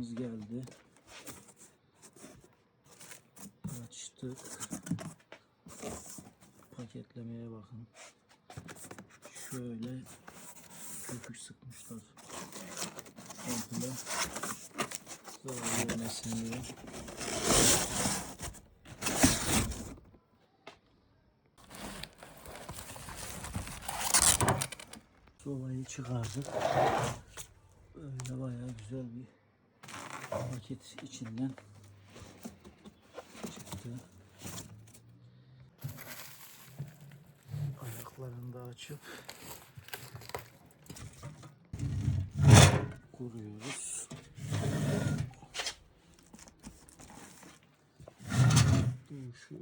sobamız geldi. Açtık. Paketlemeye bakın. Şöyle köpük sıkmışlar. Komple zarar vermesin diye. Sobayı çıkardık. Böyle bayağı güzel bir paket içinden çıktı. Ayaklarını da açıp kuruyoruz. Şu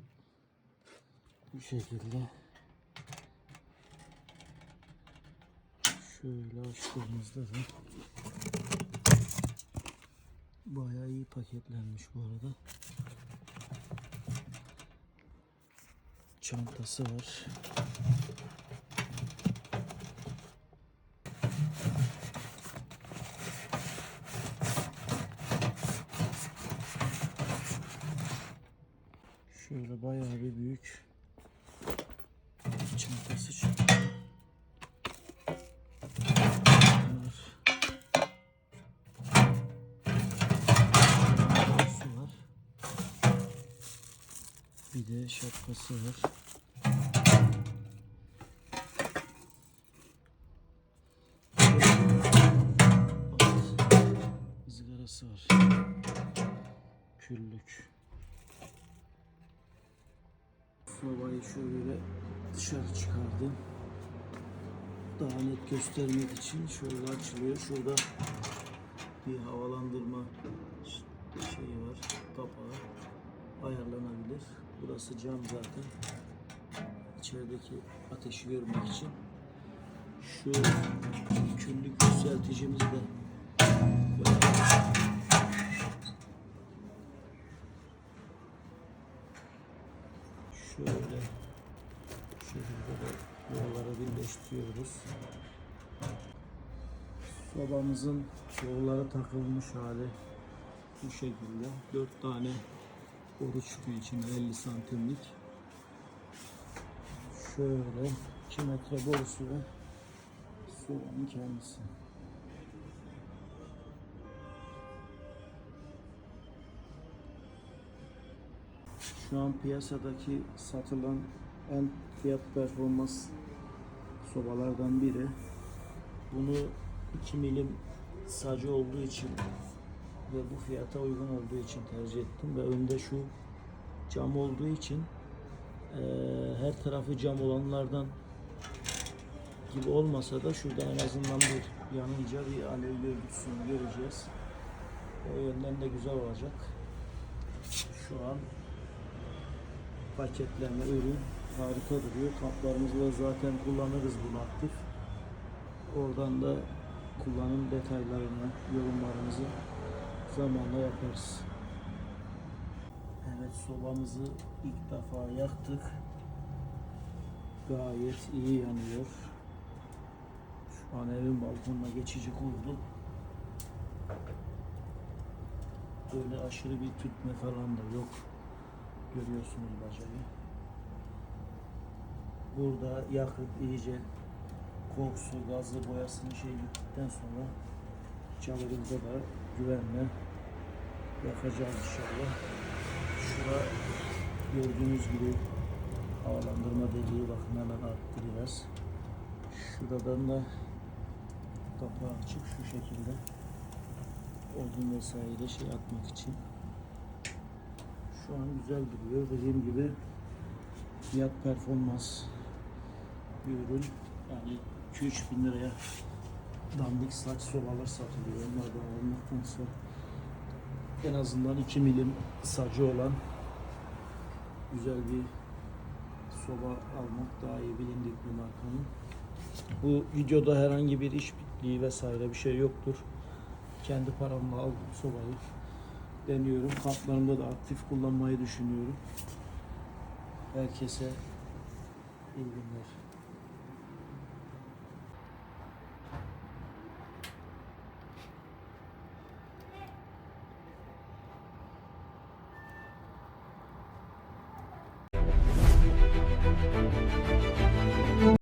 bu şekilde şöyle açtığımızda da bayağı iyi paketlenmiş bu arada. Çantası var. Şöyle bayağı bir büyük çantası çıktı. Bir de şapkası var. Evet. ızgarası var. Küllük. Sobayı şöyle dışarı çıkardım. Daha net göstermek için şöyle açılıyor. Şurada bir havalandırma şeyi var. Kapağı ayarlanabilir. Burası cam zaten. İçerideki ateşi görmek için. Şu küllük yükselticimizi de şöyle şekilde de yolları birleştiriyoruz. Sobamızın yolları takılmış hali bu şekilde. 4 tane boru çıkıyor içinde 50 santimlik. Şöyle 2 metre borusu ve sobanın kendisi. Şu an piyasadaki satılan en fiyat performans sobalardan biri. Bunu 2 milim sacı olduğu için ve bu fiyata uygun olduğu için tercih ettim ve önde şu cam olduğu için eee, her tarafı cam olanlardan gibi olmasa da şurada en azından bir yanınca bir alev görüntüsünü göreceğiz. O yönden de güzel olacak. Şu an paketleme ürün harika duruyor. Kamplarımızda zaten kullanırız bunu aktif. Oradan da kullanım detaylarını, yorumlarımızı zamanla yaparız. Evet sobamızı ilk defa yaktık. Gayet iyi yanıyor. Şu an evin balkonuna geçici kurdum. Böyle aşırı bir tütme falan da yok. Görüyorsunuz bacayı. Burada yakıp iyice kokusu, gazlı boyasını şey gittikten sonra çalırımıza da güvenle yakacağız inşallah. Şura gördüğünüz gibi havalandırma deliği bakın hemen arttı biraz. Şuradan da kapağı açık şu şekilde odun vesaire şey atmak için. Şu an güzel duruyor. Dediğim gibi fiyat performans bir ürün. Yani 2-3 bin liraya dandik saç sobalar satılıyor. Onlardan almaktansa en azından 2 milim sacı olan güzel bir soba almak daha iyi bilindik bir markanın. Bu videoda herhangi bir işbirliği vesaire bir şey yoktur. Kendi paramla aldım sobayı. Deniyorum. Kamplarımda da aktif kullanmayı düşünüyorum. Herkese iyi günler.